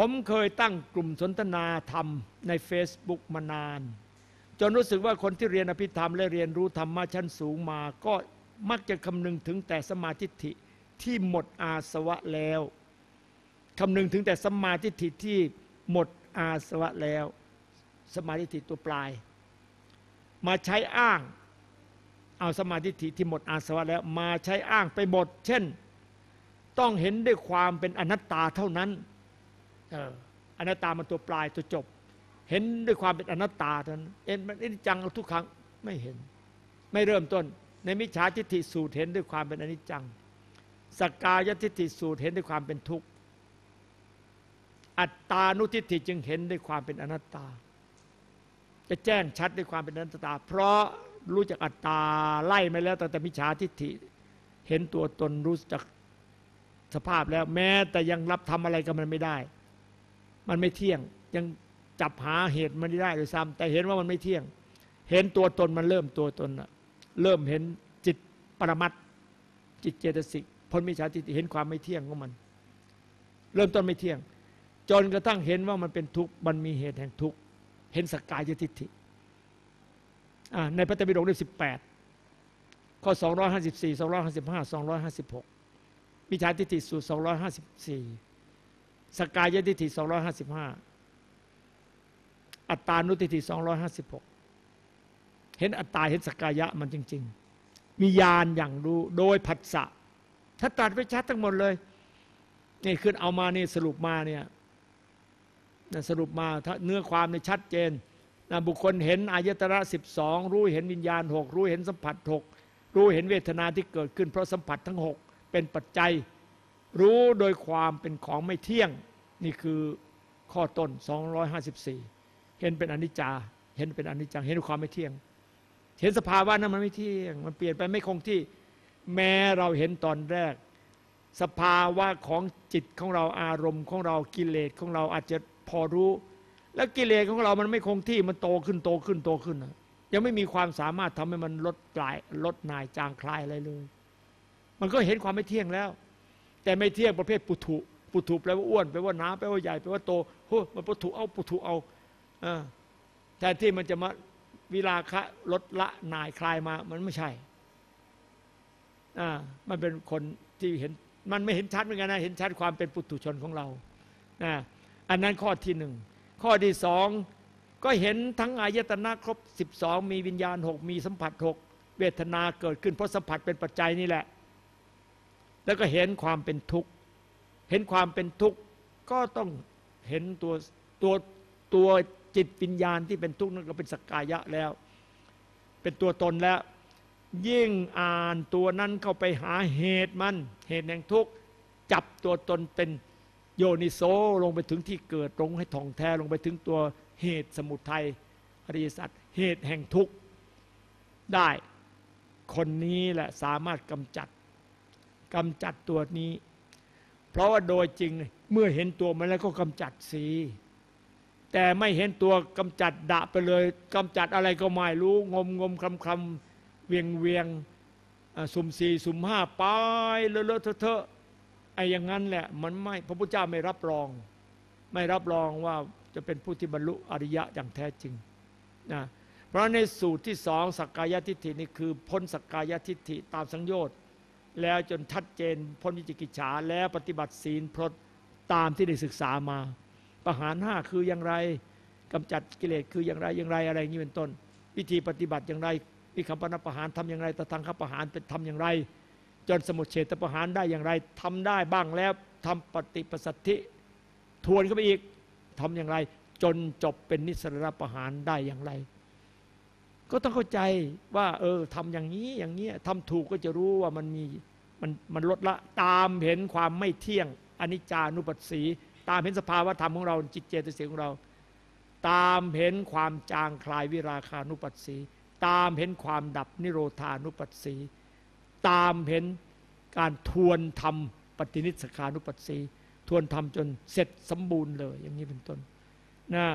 ผมเคยตั้งกลุ่มสนทนาธรรมใน Facebook มานาน จนรู้สึกว่าคนที่เรียนอภิธรรมและเรียนรู้ธรรมะชั้นสูงมา ก็มักจะคำนึงถึงแต่สมาธิิที่หมดอาสวะแล้วคำนึงถึงแต่สมาธิิที่หมดอาสวะแล้ว สมาธิิตัวปลาย มาใช้อ้าง เอาสมาธิิที่หมดอาสวะแล้ว มาใช้อ้างไปหมด เช่น ต้องเห็นด้วยความเป็นอนัตตาเท่านั้น อนัตตามันตัวปลายตัวจบ เห็นด้วยความเป็นอนัตตาเท่านั้นเอ็นมันอนิจจังทุกครั้งไม่เห็น ไม่เริ่มต้น ในมิจฉาทิฏฐิสูตรเห็นด้วยความเป็นอนิจจังสกกายทิฏฐิสูตรเห็นด้วยความเป็นทุกข์อัตตานุทิฏฐิจึงเห็นด้วยความเป็นอนัตตา จะแจ้งชัดด้วยความเป็นอนัตตา เพราะรู้จักอัตตาไล่มาแล้วตั้งแต่มิจฉาทิฏฐิ เห็นตัวตนรู้จักสภาพแล้ว แม้แต่ยังรับทำอะไรกับมันไม่ได้ มันไม่เที่ยง ยังจับหาเหตุมันไม่ได้เลยซ้ำแต่เห็นว่ามันไม่เที่ยง เห็นตัวตนมันเริ่มตัวตนเริ่มเห็นจิตปรมัตจิตเจตสิกพ้นมิจฉาทิฏฐิเห็นความไม่เที่ยงของมัน เริ่มต้นไม่เที่ยง จนกระทั่งเห็นว่ามันเป็นทุกข์มันมีเหตุแห่งทุกข์เห็นสกายทิฏฐิในพระตบิดกเล่มสิบแปดข้อสองร้อยห้าสิบสี่สองร้อยห้าสิบห้าสองร้อยห้าสิบหกมิจฉาทิฏฐิสูตรสองร้อยห้า สิบสี่สกายทิฏฐิ255 อัตตานุทิฏฐิ256 เห็นอัตตาเห็นสกายะมันจริง ๆ มีญาณอย่างรู้โดยผัสสะถ้าตัดไปชัดทั้งหมดเลยนี่ขึ้นเอามานี่สรุปมาเนี่ยสรุปมาถ้าเนื้อความในชัดเจนนะบุคคลเห็นอายตนะสิบสองรู้เห็นวิญญาณหกรู้เห็นสัมผัสหกรู้เห็นเวทนาที่เกิดขึ้น เพราะสัมผัสทั้งหกเป็นปัจจัย รู้โดยความเป็นของไม่เที่ยง นี่คือข้อต้น 254 เห็นเป็นอนิจจา เห็นเป็นอนิจจัง เห็นความไม่เที่ยง เห็นสภาวะนั้นมันไม่เที่ยง มันเปลี่ยนไปไม่คงที่ แม้เราเห็นตอนแรก สภาวะของจิตของเราอารมณ์ของเรากิเลสของเราอาจจะพอรู้ แล้วกิเลสของเรามันไม่คงที่มันโตขึ้นโตขึ้นโตขึ้น ยังไม่มีความสามารถทำให้มันลดกลายลดนายจางคลายอะไรเลย มันก็เห็นความไม่เที่ยงแล้ว แต่ไม่เที่ยงประเภทปุถุปุถุแปลว่าอ้วนแปลว่าหนาแปลว่าใหญ่แปลว่าโตโอ้มันปุถุเอาปุถุเอาแทนที่มันจะมาวิลาคะลดละนายคลายมา มันไม่ใช่อ่ามันเป็นคนที่เห็นมันไม่เห็นชัดเหมือนกันนะเห็นชัดความเป็นปุถุชนของเรานะอันนั้นข้อที่หนึ่งข้อที่สองก็เห็นทั้งอายตนะครบสิบสองมีวิญญาณหกมีสัมผัสหกเวทนาเกิดขึ้นเพราะสัมผัสเป็นปัจจัยนี่แหละ แล้วก็เห็นความเป็นทุกข์ เห็นความเป็นทุกข์ก็ต้องเห็นตัวตัวตัวจิตวิญญาณที่เป็นทุกข์นั่นก็เป็นสกกายะแล้ว เป็นตัวตนแล้ว ยิ่งอ่านตัวนั้นเข้าไปหาเหตุมัน เหตุแห่งทุกข์จับตัวตนเป็นโยนิโซลงไปถึงที่เกิดลงให้ท่องแท้ลงไปถึงตัวเหตุสมุทัยอริยสัจเหตุแห่งทุกข์ได้ คนนี้แหละสามารถกำจัด กำจัดตัวนี้ เพราะว่าโดยจริงเมื่อเห็นตัวมันแล้วก็กำจัดสีแต่ไม่เห็นตัวกำจัดดะไปเลยกำจัดอะไรก็ไม่รู้ งมงมคำคำเวียงเวียงสุ่มสี่สุ่มห้าไปเลอะเลอะเทอะไอ้อย่างนั้นแหละมันไม่พระพุทธเจ้าไม่รับรอง ไม่รับรองว่าจะเป็นผู้ที่บรรลุอริยะอย่างแท้จริงนะเพราะในสูตรที่สองสักกายทิฏฐินี่คือพ้นสักกายทิฏฐิตามสังโยชน์ แล้วจนชัดเจนพ้นวิจิกิจฉาแล้วปฏิบัติศีลพรตตามที่ได้ศึกษามา ประหารห้าคืออย่างไรกำจัดกิเลสคืออย่างไรอย่างไรอะไรอย่างนี้เป็นต้น วิธีปฏิบัติอย่างไรวิคัมปนประหารทำอย่างไรตะทางขับประหารเป็นทำอย่างไร จนสมุทเฉตประหารได้อย่างไรทำได้บ้างแล้วทำปฏิปสัตธิทวนเข้าไปอีกทำอย่างไร จนจบเป็นนิสรประหารได้อย่างไร ก็ต้องเข้าใจว่า เออทำอย่างนี้อย่างนี้ทำถูกก็จะรู้ว่ามันมีมันมันลดละตามเห็นความไม่เที่ยงอนิจจานุปัสสี ตามเห็นสภาวะธรรมของเรา จิตเจตสิกของเรา ตามเห็นความจางคลายวิราคานุปัสสี ตามเห็นความดับนิโรธานุปัสสี ตามเห็นการทวนทำปฏินิสขานุปัสสี ทวนทำจนเสร็จสมบูรณ์เลย อย่างนี้เป็นต้นนะ